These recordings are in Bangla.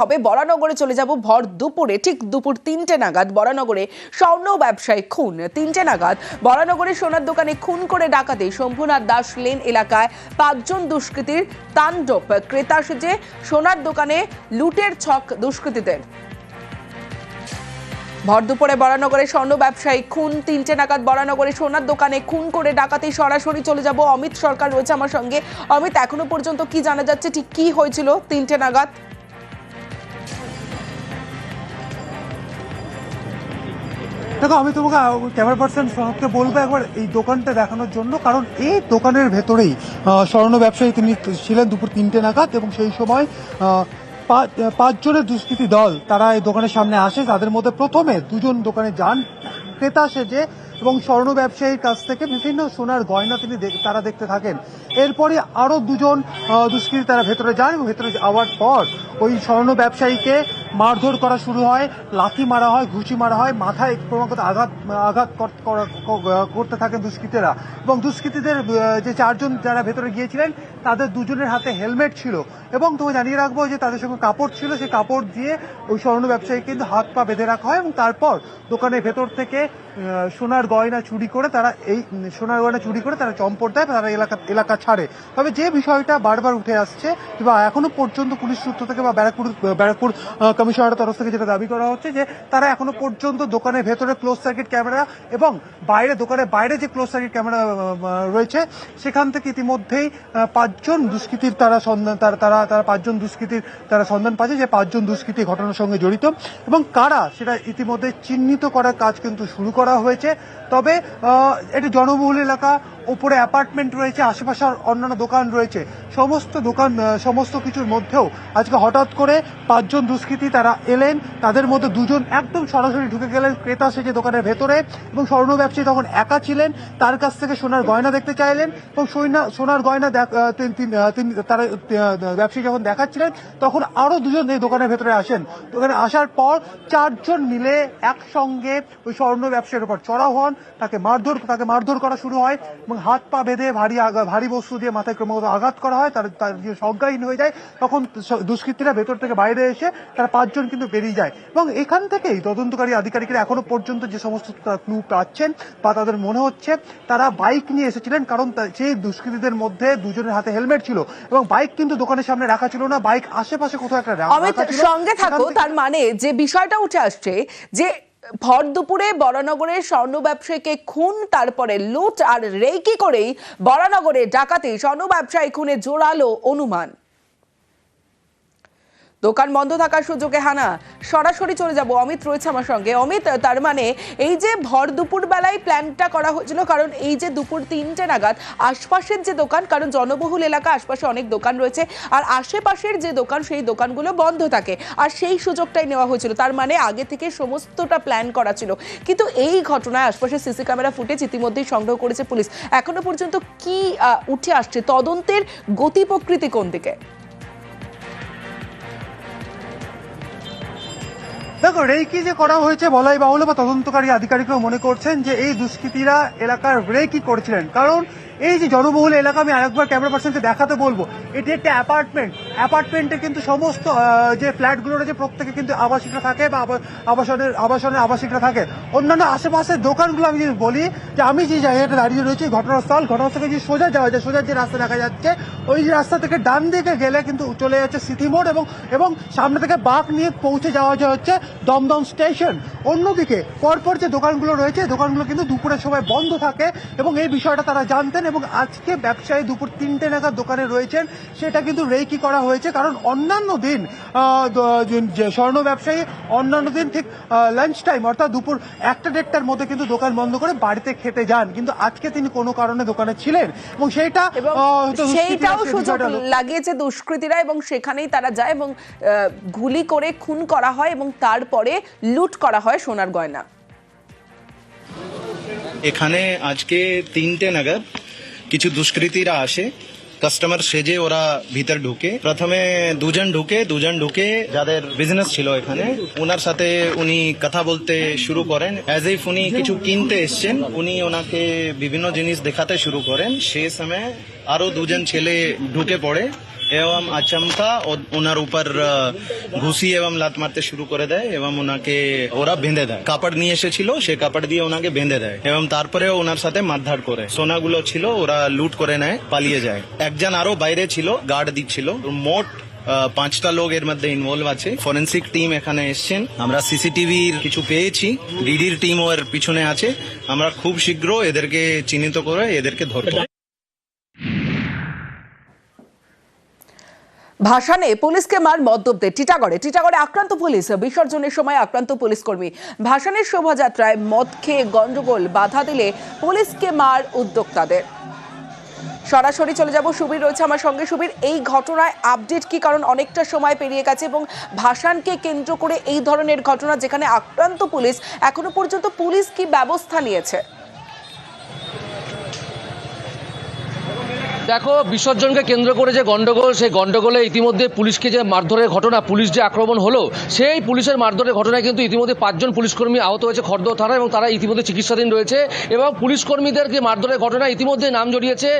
হবে। বরানগরে চলে যাব ভর দুপুরে, ঠিক দুপুর তিনটে নাগাদ। বরানগরে স্বর্ণ ব্যবসায়ী খুন, তিনটে নাগাদ। বরানগরে সোনার দোকানে খুন করে ডাকাতে। শম্ভুনাথ দাস লেন এলাকায় পাঁচজন দুষ্কৃতীর তাণ্ডব। ক্রেতা সেজে সোনার দোকানে লুটের ছক দুষ্কৃতীদের। ভর দুপুরে বরানগরে স্বর্ণ ব্যবসায়ী খুন, তিনটে নাগাদ। বরানগরে সোনার দোকানে খুন করে ডাকাতে। সরাসরি চলে যাব অমিত সরকার রয়েছে আমার সঙ্গে। অমিত, এখনও পর্যন্ত কি জানা যাচ্ছে? ঠিক কি হয়েছিল তিনটে নাগাদ? দেখো, আমি তোমাকে ক্যামেরা পার্সন সনদকে বলব একবার এই দোকানটা দেখানোর জন্য, কারণ এই দোকানের ভেতরেই স্বর্ণ ব্যবসায়ী তিনি ছিলেন দুপুর তিনটে নাগাদ এবং সেই সময় পাঁচ- পাঁচজনের দুষ্কৃতী দল তারা এই দোকানের সামনে আসে তাদের মধ্যে প্রথমে দুজন দোকানে যান, ক্রেতা সেজে এবং স্বর্ণ ব্যবসায়ীর কাছ থেকে বিভিন্ন সোনার গয়না তিনি তারা দেখতে থাকেন। এরপরে আরও দুজন দুষ্কৃতী তারা ভেতরে যান এবং ভেতরে যাওয়ার পর ওই স্বর্ণ ব্যবসায়ীকে মারধর করা শুরু হয়, লাথি মারা হয় ঘুষি মারা হয়, মাথায় ক্রমাগত আঘাত আঘাত করা- করতে থাকেন দুষ্কৃতীরা। এবং দুষ্কৃতীদের যে চারজন যারা ভেতরে গিয়েছিলেন, তাদের দুজনের হাতে হেলমেট ছিল। এবং তুমি জানিয়ে রাখব যে তাদের সঙ্গে কাপড় ছিল, সেই কাপড় দিয়ে ওই স্বর্ণ ব্যবসায়ী কিন্তু হাত পা বেঁধে রাখা হয় এবং তারপর দোকানের ভেতর থেকে সোনার গয়না চুরি করে তারা এই, সোনার গয়না চুরি করে তারা চম্পট দেয় তারা এলাকা এলাকা ছাড়ে। তবে যে বিষয়টা বারবার উঠে আসছে বা এখনও পর্যন্ত পুলিশ সূত্র থেকে বা ব্যারাকপুর ব্যারাকপুর কমিশনারের তরফ থেকে যেটা দাবি করা হচ্ছে যে তারা এখনও পর্যন্ত দোকানের ভেতরে ক্লোজ সার্কিট ক্যামেরা এবং বাইরে, দোকানের বাইরে যে ক্লোজ সার্কিট ক্যামেরা রয়েছে, সেখান থেকে ইতিমধ্যেই পাঁচজন দুষ্কৃতীর তারা সন্ধান, তারা তারা তারা পাঁচজন দুষ্কৃতীর তারা সন্ধান পাচ্ছে যে পাঁচজন দুষ্কৃতী ঘটনার সঙ্গে জড়িত এবং কারা সেটা ইতিমধ্যে চিহ্নিত করার কাজ কিন্তু শুরু করা হয়েছে। তবে এটি জনবহুল এলাকা উপরে অ্যাপার্টমেন্ট রয়েছে আশেপাশে অন্যান্য দোকান রয়েছে। সমস্ত দোকান সমস্ত কিছুর মধ্যেও আজকে হঠাৎ করে পাঁচজন দুষ্কৃতী তারা এলেন। তাদের মধ্যে দুজন একদম সরাসরি ঢুকে গেলেন ক্রেতা সেজে দোকানের ভেতরে এবং স্বর্ণ ব্যবসায়ী তখন একা ছিলেন। তার কাছ থেকে সোনার গয়না দেখতে চাইলেন এবং সোনা- সোনার গয়না তারা ব্যবসায়ী যখন দেখাচ্ছিলেন, তখন আরও দুজন এই দোকানের ভেতরে আসেন। দোকানে আসার পর চারজন মিলে একসঙ্গে ওই স্বর্ণ ব্যবসায়ীর উপর চড়াও হন। তাকে মারধর তাকে মারধর করা শুরু হয় এবং হাত পা বেঁধে ভারী ভারী বস্তু দিয়ে মাথায় ক্রমাগত আঘাত করা হয় তার তার যে সংজ্ঞাহীন হয়ে যায় তখন দুষ্কৃতীরা ভেতর থেকে বাইরে এসে তারা পাঁচজন কিন্তু বেরিয়ে যায় এবং এখান থেকেই তদন্তকারী আধিকারিকরা এখনও পর্যন্ত যে সমস্ত ক্লু পাচ্ছেন বা তাদের মনে হচ্ছে তারা বাইক নিয়ে এসেছিলেন কারণ সেই দুষ্কৃতীদের মধ্যে দুজনের হাতে হেলমেট ছিল এবং বাইক কিন্তু দোকানের সামনে রাখা ছিল না বাইক আশেপাশে কোথাও একটা। সঙ্গে থাকো তার মানে যে বিষয়টা উঠে আসছে যে ভর দুপুরে বরানগরের স্বর্ণ ব্যবসায়ীকে খুন, তারপরে লুট আর রেকি করেই বরানগরে ডাকাতি। স্বর্ণ ব্যবসায়ী খুনে জোরালো অনুমান। দোকান বন্ধ থাকার সুযোগে হানা, সরাসরি চলে যাব। অমিত রয়েছে আমার সঙ্গে। অমিত, তার মানে এই যে ভর দুপুর বেলায় প্ল্যানটা করা হয়েছিল, কারণ এই যে দুপুর তিনটে নাগাদ আশপাশের যে দোকান, কারণ জনবহুল এলাকা, আশপাশে অনেক দোকান রয়েছে, আর আশেপাশের যে দোকান, সেই দোকানগুলো বন্ধ থাকে। আর সেই সুযোগটাই নেওয়া হয়েছিল। তার মানে আগে থেকে সমস্তটা প্ল্যান করা ছিল। কিন্তু এই ঘটনায় আশপাশে সিসি ক্যামেরা ফুটেজ ইতিমধ্যেই সংগ্রহ করেছে পুলিশ। এখনও পর্যন্ত কি উঠে আসছে? তদন্তের গতি প্রকৃতি কোন দিকে? দেখো রেকি যে করা হয়েছে বলাই বাহুল বা তদন্তকারী আধিকারিকরা মনে করছেন যে এই দুষ্কৃতীরা এলাকার রেকি করেছিলেন। কারণ এই যে জনবহুল এলাকা, আমি আরেকবার ক্যামেরা পার্সনকে দেখাতে বলব, এটি একটা অ্যাপার্টমেন্ট অ্যাপার্টমেন্টে কিন্তু সমস্ত যে ফ্ল্যাটগুলো রয়েছে, প্রত্যেকে কিন্তু আবাসিকরা থাকে বা আবা- আবাসনের আবাসনের আবাসিকরা থাকে। অন্যান্য আশেপাশের দোকানগুলো আমি যদি বলি, যে আমি যে জায়গাটা দাঁড়িয়ে রয়েছি ঘটনাস্থল ঘটনাস্থল থেকে যে সোজা যাওয়া যায়, সোজা যে রাস্তা দেখা যাচ্ছে, ওই যে রাস্তা থেকে ডান দিকে গেলে কিন্তু চলে যাচ্ছে সিটি মোড় এবং এবং সামনে থেকে বাঘ নিয়ে পৌঁছে যাওয়া যায় হচ্ছে দমদম স্টেশন। অন্যদিকে পরপর যে দোকানগুলো রয়েছে, দোকানগুলো কিন্তু দুপুরের সময় বন্ধ থাকে এবং এই বিষয়টা তারা জানতেন এবং আজকে ব্যবসায়ী দুপুর তিনটে নাগাদ দোকানে রয়েছেন। সেটা কিন্তু রেকি করা হয়েছে কারণ অন্যান্য দিন স্বর্ণ ব্যবসায়ী অন্যান্য দিন ঠিক লাঞ্চ টাইম অর্থাৎ দুপুর একটা দেড়টার মধ্যে কিন্তু দোকান বন্ধ করে বাড়িতে খেতে যান। কিন্তু আজকে তিনি কোনো কারণে দোকানে ছিলেন এবং সেইটা সেইটাও সুযোগ লাগিয়েছে দুষ্কৃতীরা এবং সেখানেই তারা যায় এবং আহ, গুলি করে খুন করা হয় এবং তারপরে লুট করা হয় সোনার গয়না। এখানে আজকে তিনটে নাগাদ কিছু দুষ্কৃতীরা আসে কাস্টমার সেজে ওরা ভিতর ঢুকে। প্রথমে দুজন ঢুকে দুজন ঢুকে যাদের বিজনেস ছিল এখানে ওনার সাথে উনি কথা বলতে শুরু করেন। অ্যাজ ইফ উনি কিছু কিনতে এসছেন, উনি ওনাকে বিভিন্ন জিনিস দেখাতে শুরু করেন। সে সময় আরও দুজন ছেলে ঢুকে পড়ে। एवं আচমকা ওনার উপর ঘুষি এবং লাত মারতে শুরু করে দেয় এবং ওনাকে ওরা বেঁধে দেয় কাপড় নিয়ে এসেছিল সে কাপড় দিয়ে ওনাকে বেঁধে দেয় এবং তারপরে ওনার সাথে মারধার করে সোনাগুলো ছিল ওরা লুট করে নেয় পালিয়ে যায় একজন আরও বাইরে ছিল গার্ড দিচ্ছিল মোট পাঁচটা লোক এর মধ্যে ইনভলভ আছে ফরেন্সিক টিম এখানে এসছেন আমরা সিসিটিভির কিছু পেয়েছি ডিডির টিম ওর পিছনে আছে আমরা খুব শীঘ্র এদেরকে চিহ্নিত করে এদেরকে ধরবো ভাসানে পুলিশকে মার মদ্যপ মদ্যপদের টিটাগড়ে। টিটাগড়ে আক্রান্ত পুলিশ বিসর্জনের সময় আক্রান্ত পুলিশ কর্মী। ভাসানের শোভাযাত্রায় মদ খেয়ে গন্ডগোল, বাধা দিলে পুলিশকে মার উদ্যোক্তাদের। সরাসরি চলে যাব সুবীর, রয়েছে আমার সঙ্গে। সুবীর, এই ঘটনায় আপডেট কি? কারণ অনেকটা সময় পেরিয়ে গেছে এবং ভাসানকে কেন্দ্র করে এই ধরনের ঘটনা যেখানে আক্রান্ত পুলিশ এখনও পর্যন্ত পুলিশ কি ব্যবস্থা নিয়েছে? দেখো, বিসর্জনকে কেন্দ্র করে যে গন্ডগোল, সেই গন্ডগোলে ইতিমধ্যে পুলিশকে যে মারধরের ঘটনা, পুলিশ যে আক্রমণ হলো, সেই পুলিশের মারধরের ঘটনায় কিন্তু ইতিমধ্যে পাঁচজন পুলিশকর্মী আহত হয়েছে খর্দ থানা এবং তারা ইতিমধ্যে চিকিৎসাধীন রয়েছে এবং পুলিশ কর্মীদের যে মারধরের ঘটনা, ইতিমধ্যে নাম জড়িয়েছে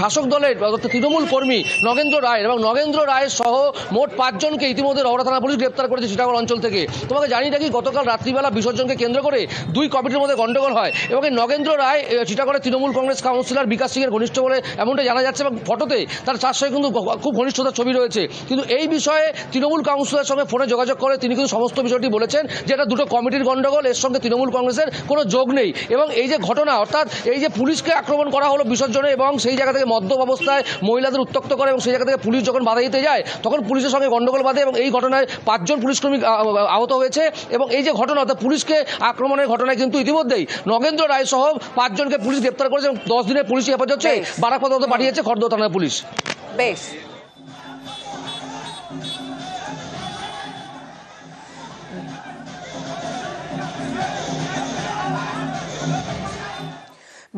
শাসক দলের, অর্থাৎ তৃণমূল কর্মী নগেন্দ্র রায়। এবং নগেন্দ্র রায় সহ মোট পাঁচজনকে ইতিমধ্যে রওনা থানা পুলিশ গ্রেপ্তার করেছে সীতাগড় অঞ্চল থেকে। তোমাকে জানি নাকি গতকাল রাত্রিবেলা বিসর্জনকে কেন্দ্র করে দুই কমিটির মধ্যে গন্ডগোল হয় এবং নগেন্দ্র রায় সীতাগড়ের তৃণমূল কংগ্রেস কাউন্সিলর বিকাশ সিংয়ের ঘনিষ্ঠ বলে এমনটা জানা যাচ্ছে এবং ফটোতে তার তার সঙ্গে কিন্তু খুব ঘনিষ্ঠতার ছবি রয়েছে। কিন্তু এই বিষয়ে তৃণমূল কাউন্সিলরের সঙ্গে ফোনে যোগাযোগ করে তিনি কিন্তু সমস্ত বিষয়টি বলেছেন যে এটা দুটো কমিটির গণ্ডগোল এর সঙ্গে তৃণমূল কংগ্রেসের কোনো যোগ নেই। এবং এই যে ঘটনা অর্থাৎ এই যে পুলিশকে আক্রমণ করা হলো বিসর্জনে এবং সেই জায়গা থেকে মদ্যপ অবস্থায় মহিলাদের উত্তক্ত করে এবং সেই জায়গা থেকে পুলিশ যখন বাধা দিতে যায় তখন পুলিশের সঙ্গে গন্ডগোল বাঁধে এবং এই ঘটনায় পাঁচজন পুলিশকর্মী আহত হয়েছে। এবং এই যে ঘটনা অর্থাৎ পুলিশকে আক্রমণের ঘটনায় কিন্তু ইতিমধ্যেই নগেন্দ্র রায় সহ পাঁচজনকে পুলিশ গ্রেপ্তার করেছে এবং দশ দিনের পুলিশ হেফাজত হচ্ছে বেশ। পাঠিয়েছে খর্দ থানার পুলিশ। বেশ।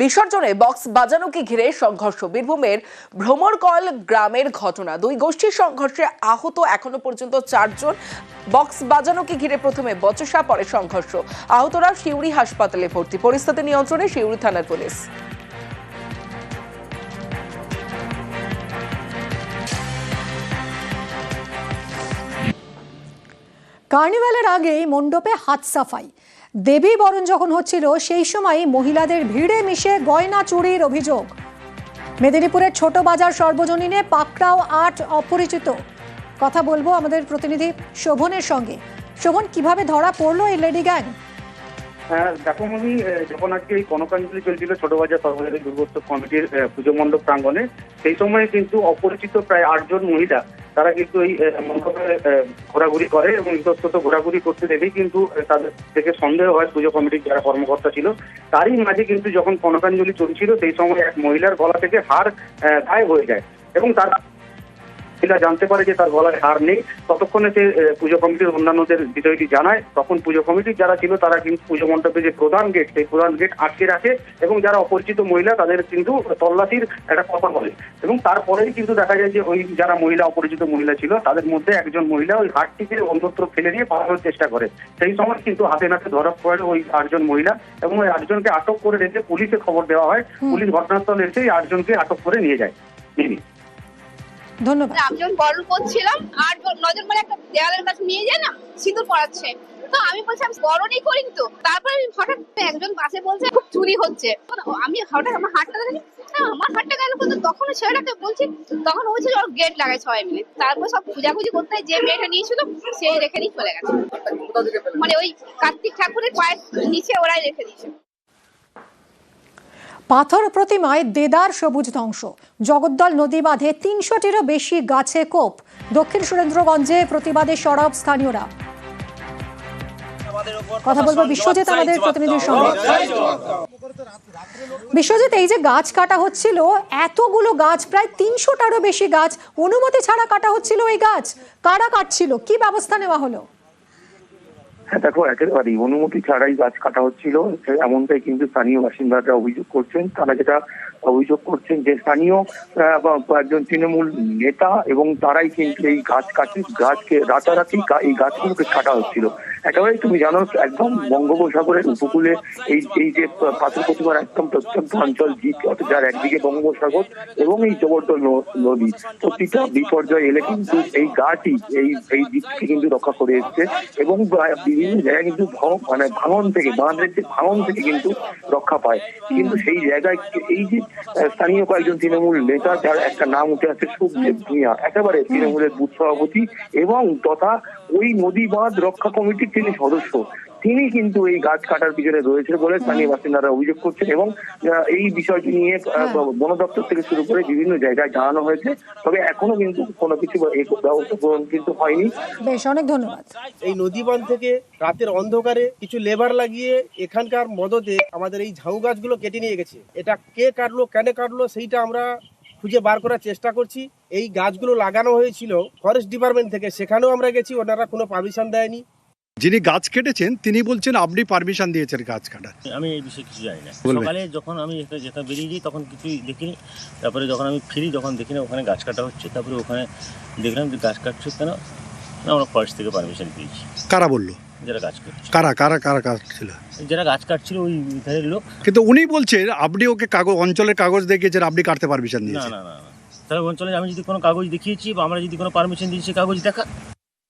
বিসর্জনে বক্স বাজানোকে ঘিরে সংঘর্ষ। বীরভূমের ভ্রমরকল গ্রামের ঘটনা। দুই গোষ্ঠীর সংঘর্ষে আহত এখনও পর্যন্ত চারজন। বক্স বাজানোকে ঘিরে প্রথমে বচসা, পরে সংঘর্ষ। আহতরা শিউরি হাসপাতালে ভর্তি। পরিস্থিতি নিয়ন্ত্রণে শিউরি থানার পুলিশ। কার্নিভালের আগেই মণ্ডপে হাত সাফাই। দেবী বরণ যখন হচ্ছিল, সেই সময় মহিলাদের ভিড়ে মিশে গয়না চুরির অভিযোগ। মেদিনীপুরের ছোট বাজার সর্বজনীনে পাকড়াও আট অপরিচিত। কথা বলব আমাদের প্রতিনিধি শোভনের সঙ্গে। শোভন, কীভাবে ধরা পড়ল এই লেডি গ্যাং দেখো আমি যখন আজকে এই কনকাঞ্জলি চলছিল ছোট বাজার সর্বজনীন দুর্গোৎসব কমিটির পুজো মণ্ডপ প্রাঙ্গণে, সেই সময় কিন্তু অপরিচিত প্রায় আটজন মহিলা তারা কিন্তু এই আহ, ঘোরাঘুরি করে এবং ইতস্তত ঘোরাঘুরি করতে দেখেই কিন্তু তাদের থেকে সন্দেহ হয় পুজো কমিটির যারা কর্মকর্তা ছিল। তারই মাঝে কিন্তু যখন কনকাঞ্জলি চলছিল সেই সময় এক মহিলার গলা থেকে হার গায়েব হয়ে যায় এবং তার মহিলা জানতে পারে যে তার গলায় হার নেই। ততক্ষণে সে পুজো কমিটির অন্যান্যদের বিষয়টি জানায়। তখন পুজো কমিটির যারা ছিল তারা কিন্তু পুজো মণ্ডপে যে প্রধান গেট সেই প্রধান গেট আটকে রাখে এবং যারা অপরিচিত মহিলা তাদের কিন্তু তল্লাশির একটা কথা বলে। এবং তারপরেই কিন্তু দেখা যায় যে ওই যারা মহিলা অপরিচিত মহিলা ছিল তাদের মধ্যে একজন মহিলা ওই হাটটিকে অন্যত্র ফেলে দিয়ে পালানোর চেষ্টা করে। সেই সময় কিন্তু হাতে নাতে ধরা পড়ে ওই আটজন মহিলা এবং ওই আটজনকে আটক করে রেখে পুলিশে খবর দেওয়া হয়। পুলিশ ঘটনাস্থলে এসে এই আটজনকে আটক করে নিয়ে যায়। নিয়ে। ধন্যবাদ। আমি যখন বরণ করছিলাম আট জন- নজন মানে একটা দেওয়ালের কাছে নিয়ে যায় না সিঁদুর পড়াচ্ছে তো আমি বলছি আমি বরণই করি তো। তারপরে আমি হঠাৎ একজন পাশে বলছে খুব চুরি হচ্ছে। আমি হঠাৎ আমার হাতটা দেখি আমার হাতটা গেল কিন্তু তখন ছেলেটাকে বলছি তখন বলছে ওর গেট লাগায় সবাই মিলে। তারপর সব খুঁজাখুঁজি করতে যে মেয়েটা নিয়েছিল সেই রেখে দিয়ে চলে গেছে। মানে ওই কার্তিক ঠাকুরের পায়ের নিচে ওরাই রেখে দিয়েছে। পাথর প্রতিমায় দেদার সবুজ ধ্বংস। জগদ্দল নদী বাঁধে তিনশোটিরও বেশি গাছে কোপ। দক্ষিণ সুরেন্দ্রগঞ্জে প্রতিবাদে সরব স্থানীয়রা। কথা বলব বিশ্বজিৎ, আমাদের প্রতিনিধির সঙ্গে। বিশ্বজিৎ, এই যে গাছ কাটা হচ্ছিল, এতগুলো গাছ, প্রায় তিনশোটারও বেশি গাছ অনুমতি ছাড়া কাটা হচ্ছিল এই গাছ। কারা কাটছিল? কি ব্যবস্থা নেওয়া হলো? হ্যাঁ দেখো একেবারেই অনুমতি ছাড়াই গাছ কাটা হচ্ছিল। এমনটাই কিন্তু স্থানীয় বাসিন্দারা অভিযোগ করছেন। তারা যেটা অভিযোগ করছেন যে স্থানীয় একজন তৃণমূল নেতা এবং তারাই কিন্তু এই গাছ কাটি, গাছকে রাতারাতি এই গাছগুলোকে কাটা হচ্ছিল। একেবারে তুমি জানো, একদম বঙ্গোপসাগরের উপকূলে এই এই যে পাথর প্রতিমার একদম প্রত্যন্ত অঞ্চল দ্বীপ যার একদিকে বঙ্গোপসাগর এবং এই জবরদল নদী প্রতিটা বিপর্যয় এলে কিন্তু এই গাছই এই এই দ্বীপকে কিন্তু রক্ষা করে এসছে এবং বিভিন্ন জায়গায় কিন্তু মানে ভাঙন থেকে, বাঁধের যে ভাঙন থেকে কিন্তু রক্ষা পায়। কিন্তু সেই জায়গায় এই যে স্থানীয় কয়েকজন তৃণমূল নেতা, যার একটা নাম উঠে আসছে সুখদেব ভূঁইয়া, একেবারে তৃণমূলের বুথ সভাপতি এবং তথা ওই নদী বাঁধ রক্ষা কমিটির তিনি সদস্য। তিনি কিন্তু এই গাছ কাটার পিছনে রয়েছে বলে স্থানীয় বাসিন্দারা অভিযোগ করছেন এবং এই বিষয়টি নিয়ে বন দপ্তর থেকে শুরু করে বিভিন্ন জায়গায় জানানো হয়েছে। তবে এখনও কিন্তু কোনো কিছু ব্যবস্থা গ্রহণ কিন্তু হয়নি। বেশ অনেক ধন্যবাদ। এই নদীবাঁধ থেকে রাতের অন্ধকারে কিছু লেবার লাগিয়ে এখানকার মদতে আমাদের এই ঝাউ গাছগুলো কেটে নিয়ে গেছে। এটা কে কাটলো কেন কাটলো সেইটা আমরা খুঁজে বার করার চেষ্টা করছি। এই গাছগুলো লাগানো হয়েছিল ফরেস্ট ডিপার্টমেন্ট থেকে। সেখানেও আমরা গেছি ওনারা কোনো পারমিশন দেয়নি। যিনি গাছ কেটেছেন তিনি বলছেন আপনি পারমিশন দিয়েছেন গাছ কাটার আমি এই বিষয়ে কিছু জানি না। সকালে যখন আমি এখানে যেখানে বেরিয়ে যাই তখন কিছুই দেখিনি। তারপরে যখন আমি ফিরি যখন দেখি না ওখানে গাছ কাটা হচ্ছে। তারপরে ওখানে দেখলাম যে গাছ কাটছে কেন? আমরা ফরেস্ট থেকে পারমিশন পেয়েছি কারা বলল? যারা গাছ কাটছে। কারা কারা কারা কাটছিল? যারা গাছ কাটছিল ওই ধারের লোক। কিন্তু উনি বলছেন আপনি ওকে কাগজ অঞ্চলের কাগজ দেখিয়েছেন আপনি কাটতে পারমিশন দিয়েছেন। না না না। তাহলে অঞ্চলে আমি যদি কোনো কাগজ দেখিয়েছি বা আমরা যদি কোনো পারমিশন দিয়েছি কাগজ দেখা।